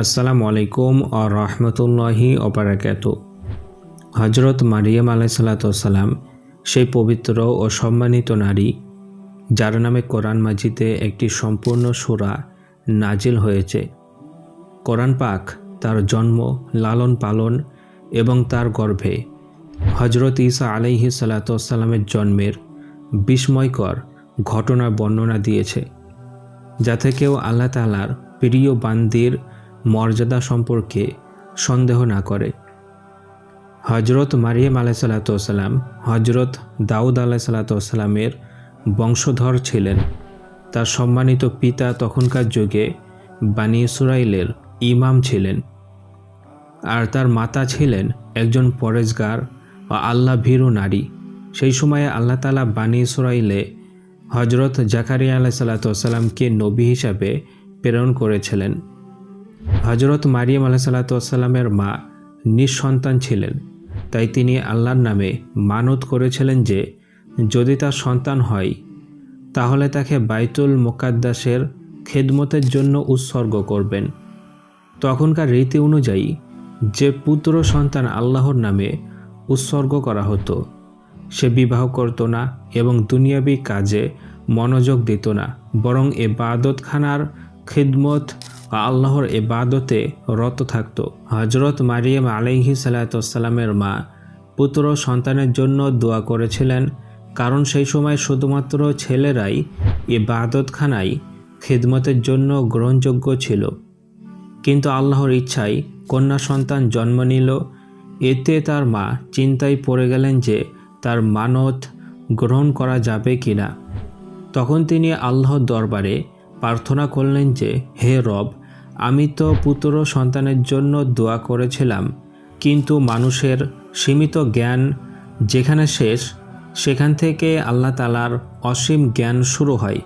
আসসালামু আলাইকুম ও রহমতুল্লাহি অবরাকাত হজরত মারিয়াম আলাইসাল্লাতাম সেই পবিত্র ও সম্মানিত নারী, যার নামে কোরআন মাজিদে একটি সম্পূর্ণ সুরা নাজিল হয়েছে। কোরআন পাক তার জন্ম, লালন পালন এবং তার গর্ভে হজরত ঈসা আলাইহি সাল্লাতামের জন্মের বিস্ময়কর ঘটনার বর্ণনা দিয়েছে, যাতে কেউ আল্লাহ তালার প্রিয় বান্দির মর্যাদা সম্পর্কে সন্দেহ না করে। হজরত মারিয়াম আলাইসাল্লাতাম হজরত দাউদ আলাইসাল্লাতামের বংশধর ছিলেন। তার সম্মানিত পিতা তখনকার যুগে বানী সুরাইলের ইমাম ছিলেন। আর তার মাতা ছিলেন একজন পরেজগার ও আল্লাহ ভীরু নারী। সেই সময়ে আল্লাহ তালা বানী সুরাইলে হজরত জাকারিয়া আলাহ নবী হিসাবে প্রেরণ করেছিলেন। হজরত মারিয়াম আলাহ সাল্লাতামের মা নিঃসন্তান ছিলেন। তাই তিনি আল্লাহর নামে মানত করেছিলেন যে, যদি তার সন্তান হয়, তাহলে তাকে বাইতুল মোকাদ্দাসের খেদমতের জন্য উৎসর্গ করবেন। তখনকার রীতি অনুযায়ী যে পুত্র সন্তান আল্লাহর নামে উৎসর্গ করা হতো, সে বিবাহ করত না এবং দুনিয়াবি কাজে মনোযোগ দিত না, বরং এ বাদতখানার খিদমত আল্লাহর এবাদতে রত থাকত। হজরত মারিয়াম আলাইহি সাল্লাতামের মা পুত্র সন্তানের জন্য দোয়া করেছিলেন, কারণ সেই সময় শুধুমাত্র ছেলেরাই এ বাদতখানায় খিদমতের জন্য গ্রহণযোগ্য ছিল। কিন্তু আল্লাহর ইচ্ছায় কন্যা সন্তান জন্ম নিল। এতে তার মা চিন্তায় পড়ে গেলেন যে তার মানত গ্রহণ করা যাবে কি না তখন তিনি আল্লাহর দরবারে প্রার্থনা করলেন যে, হে রব, আমি তো পুত্র সন্তানের জন্য দোয়া করেছিলাম, কিন্তু মানুষের সীমিত জ্ঞান যেখানে শেষ, সেখান থেকে আল্লাহ তালার অসীম জ্ঞান শুরু হয়।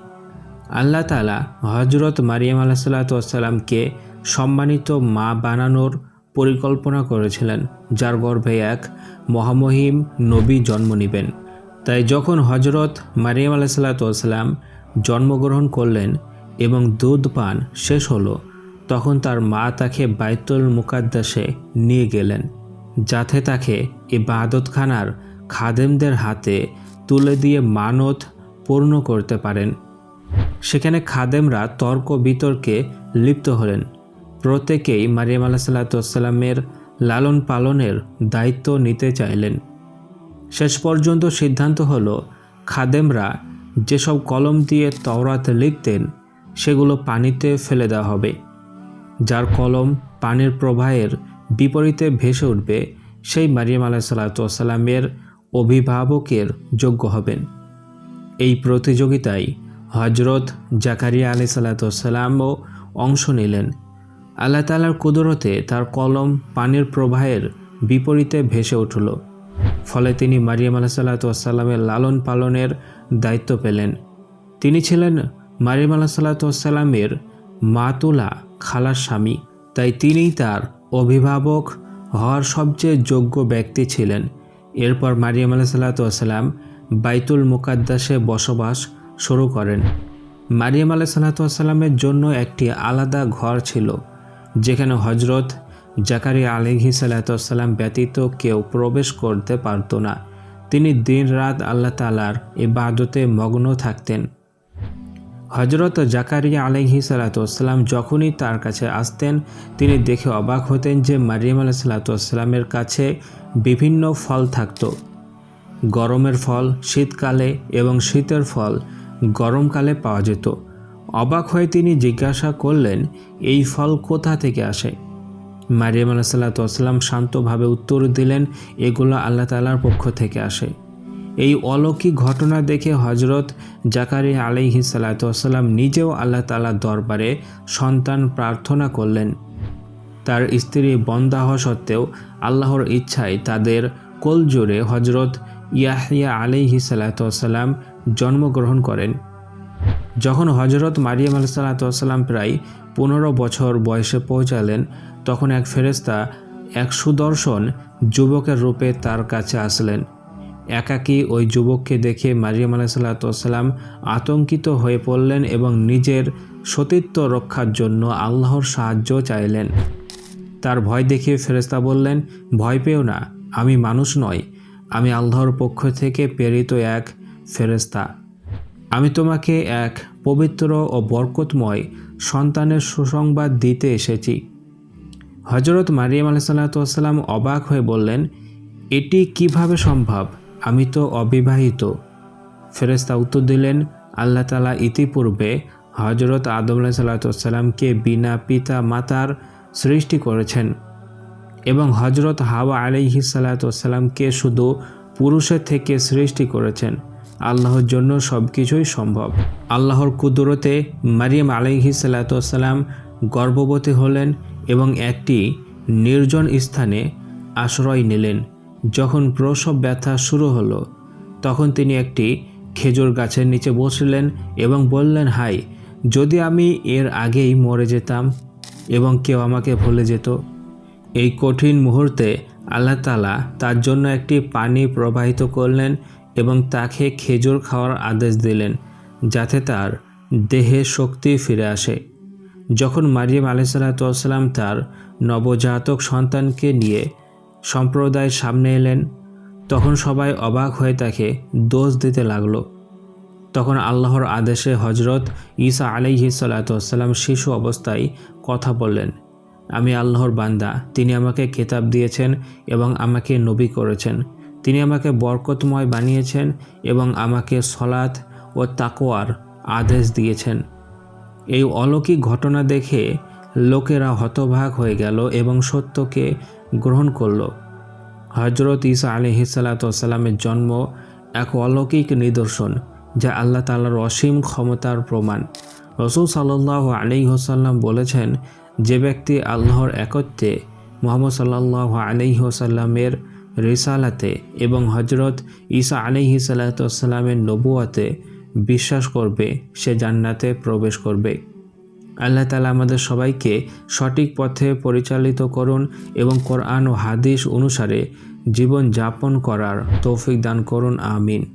আল্লাহ তালা হজরত মারিয়াম আল্লাহ সাল্লাতামকে সম্মানিত মা বানানোর পরিকল্পনা করেছিলেন, যার গর্ভে এক মহামহিম নবী জন্ম নেবেন। তাই যখন হজরত মারিয়াম আলাহ সাল্লাতাম জন্মগ্রহণ করলেন এবং দুধ পান শেষ হলো, তখন তার মা তাকে বাইতুল মুকাদ্দাসে নিয়ে গেলেন, যাতে তাকে এ বাদতখানার খাদেমদের হাতে তুলে দিয়ে মানত পূর্ণ করতে পারেন। সেখানে খাদেমরা তর্ক বিতর্কে লিপ্ত হলেন। প্রত্যেকেই মারিয়াম আলাহ সাল্লাতামের লালন পালনের দায়িত্ব নিতে চাইলেন। শেষ পর্যন্ত সিদ্ধান্ত হলো, খাদেমরা যেসব কলম দিয়ে তওরাত লিখতেন সেগুলো পানিতে ফেলে দেওয়া হবে, যার কলম পানির প্রবাহের বিপরীতে ভেসে উঠবে, সেই মারিয়াম আলাহ সাল্লাতামের অভিভাবকের যোগ্য হবেন। এই প্রতিযোগিতায় হজরত জাকারিয়া আলি সাল্লাতামও অংশ নিলেন। আল্লাহ তালার কুদরতে তার কলম পানির প্রবাহের বিপরীতে ভেসে উঠল, ফলে তিনি মারিয়াম আলাহ সাল্লাতামের লালন পালনের দায়িত্ব পেলেন। তিনি ছিলেন মারিয়াম আলাহ সাল্লাতামের মাতুলা খালার স্বামী। তাই তিনি তার অভিভাবক হওয়ার সবচেয়ে যোগ্য ব্যক্তি ছিলেন। এরপর মারিয়াম আলাহ সাল্লাতাম বাইতুল মুকাদ্দাসে বসবাস শুরু করেন। মারিয়াম আলাহ সাল্লাতামের জন্য একটি আলাদা ঘর ছিল, যেখানে হজরত জাকারি আলিহি সাল্লাতাম ব্যতীত কেউ প্রবেশ করতে পারত না। তিনি দিন রাত আল্লাহ তালার ইবাদতে মগ্ন থাকতেন। হজরত জাকারিয়া আলহি সাল্লাতাম যখনই তার কাছে আসতেন, তিনি দেখে অবাক হতেন যে মারিয়াম আলাহ সাল্লাতামের কাছে বিভিন্ন ফল থাকত। গরমের ফল, শীতকালে এবং শীতের ফল গরমকালে পাওয়া যেত। অবাক হয়ে তিনি জিজ্ঞাসা করলেন, এই ফল কোথা থেকে আসে? মারিয়াম আলাহ সাল্লাতাম শান্তভাবে উত্তর দিলেন, এগুলো আল্লাহ তালার পক্ষ থেকে আসে। এই অলৌকিক ঘটনা দেখে হজরত জাকারি আলিহি সাল্লাতাম নিজেও আল্লাহ তালার দরবারে সন্তান প্রার্থনা করলেন। তার স্ত্রী বন্দা হওয়া সত্ত্বেও আল্লাহর ইচ্ছায় তাদের কোলজোরে হজরত ইয়াহিয়া আলিহি সাল্লাতাম জন্মগ্রহণ করেন। যখন হজরত মারিয়াম আল সাল্লাতাম প্রায় পনেরো বছর বয়সে পৌঁছালেন, তখন এক ফেরেস্তা এক সুদর্শন যুবকের রূপে তার কাছে আসলেন। একাকী ওই যুবককে দেখে মারিয়াম আলাইসাল্লাতাম আতঙ্কিত হয়ে পড়লেন এবং নিজের সতীত্ব রক্ষার জন্য আল্লাহর সাহায্য চাইলেন। তার ভয় দেখে ফেরেস্তা বললেন, ভয় পেও না, আমি মানুষ নই, আমি আল্লাহর পক্ষ থেকে প্রেরিত এক ফেরেস্তা আমি তোমাকে এক পবিত্র ও বরকতময় সন্তানের সুসংবাদ দিতে এসেছি। হজরত মারিয়াম আলাইসাল্লাতাম অবাক হয়ে বললেন, এটি কীভাবে সম্ভব? আমি তো অবিবাহিত। ফেরেস্তা উত্তর দিলেন, আল্লাহ তালা ইতিপূর্বে হজরত আদম সাল্লাতামকে বিনা পিতা মাতার সৃষ্টি করেছেন এবং হজরত হাওয়া আলিহি সাল্লাতামকে শুধু পুরুষের থেকে সৃষ্টি করেছেন। আল্লাহর জন্য সব কিছুই সম্ভব। আল্লাহর কুদরতে মারিয়াম আলিহি সাল্লাতাম গর্ভবতী হলেন এবং একটি নির্জন স্থানে আশ্রয় নিলেন। যখন প্রসব ব্যথা শুরু হলো, তখন তিনি একটি খেজুর গাছের নিচে বসলেন এবং বললেন, হাই, যদি আমি এর আগেই মরে যেতাম এবং কেউ আমাকে ভুলে যেত, এই কঠিন মুহূর্তে আল্লাহ তালা তার জন্য একটি পানি প্রবাহিত করলেন এবং তাকে খেজুর খাওয়ার আদেশ দিলেন, যাতে তার দেহে শক্তি ফিরে আসে। যখন মারিয়াম আলাইসাল্লাতাম তার নবজাতক সন্তানকে নিয়ে সম্প্রদায়ের সামনে এলেন। তখন সবাই অবাক হয়ে তাকে দোষ দিতে লাগল। তখন আল্লাহর আদেশে হজরত ঈসা আলাইহি সাল্লাতাম শিশু অবস্থায় কথা বললেন, আমি আল্লাহর বান্দা, তিনি আমাকে কেতাব দিয়েছেন এবং আমাকে নবী করেছেন। তিনি আমাকে বরকতময় বানিয়েছেন এবং আমাকে সলাৎ ও তাকোয়ার আদেশ দিয়েছেন। এই অলৌকিক ঘটনা দেখে লোকেরা হতভাগ হয়ে গেল এবং সত্যকে গ্রহণ করল। হজরত ইসা আলিহিসাল্লাতামের জন্ম এক অলৌকিক নিদর্শন, যা আল্লাহ তালার অসীম ক্ষমতার প্রমাণ। রসুল সাল্লাহ আলি হোসাল্লাম বলেছেন, যে ব্যক্তি আল্লাহর একত্রে মোহাম্মদ সাল্লাহ আলি হোসাল্লামের রিসালাতে এবং হজরত ঈসা আলিহি সাল্লাতামের নবুয়াতে বিশ্বাস করবে, সে জান্নাতে প্রবেশ করবে। আল্লাহ তালা আমাদের সবাইকে সঠিক পথে পরিচালিত করুন এবং কোরআন ও হাদিস অনুসারে জীবন যাপন করার তৌফিক দান করুন, আমিন।